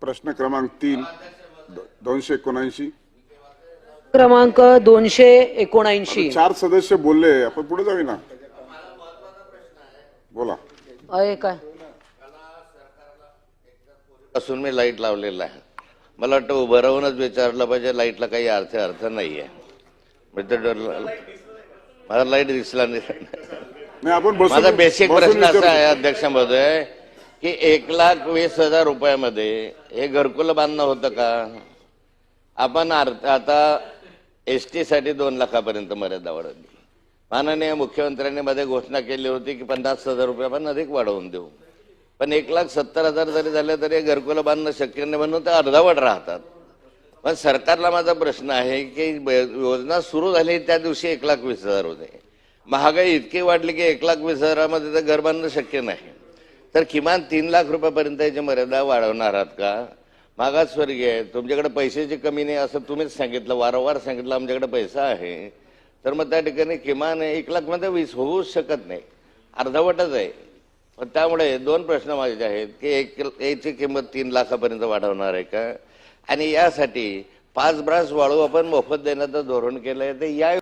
प्रश्न क्रमांक तीन दोनशे एकोणऐंशी. क्रमांक दोनशे एकोणऐंशी. चार सदस्य बोलले आपण पुढे जाऊ ना. बोला. काय? पासून मी लाइट लावलेला आहे. मला वाटतं उभं राहूनच विचारलं पाहिजे लाईटला काही अर्थ अर्थ नाहीये. म्हणजे डर- मला लाइट दिसला नाही. नाही आपण बसून माझा बेसिक बसून प्रश्न असा. आहे अध्यक्ष महोदय. की एक लाख वीस हजार रुपयामध्ये हे घरकुल बांधणं होतं का? आपण आता एस टीसाठी दोन लाखापर्यंत मर्यादा वाढवली. माननीय मुख्यमंत्र्यांनी मध्ये घोषणा केली होती की पन्नास हजार रुपये आपण अधिक वाढवून देऊ. पण एक लाख सत्तर हजार जरी झाले तरी घरकुलं बांधणं शक्य नाही म्हणून ते अर्धावट राहतात. पण सरकारला माझा प्रश्न आहे की योजना सुरू झाली त्या दिवशी एक लाख वीस हजार होते. महागाई इतकी वाढली की एक लाख वीस हजारामध्ये तर घर बांधणं शक्य नाही. तर किमान तीन लाख रुपयापर्यंत याची मर्यादा वाढवणार आहात का? मागासवर्गीय आहे तुमच्याकडे पैशाची कमी नाही असं तुम्हीच सांगितलं वारंवार सांगितलं आमच्याकडे पैसा आहे. तर मग त्या ठिकाणी किमान एक लाखमध्ये वीस होऊच शकत नाही. अर्धवटच आहे. पण त्यामुळे दोन प्रश्न माझे आहेत की एक याची किंमत तीन लाखापर्यंत वाढवणार आहे का? आणि यासाठी पाच ब्रास वाळू आपण मोफत देण्याचं धोरण केलं आहे ते या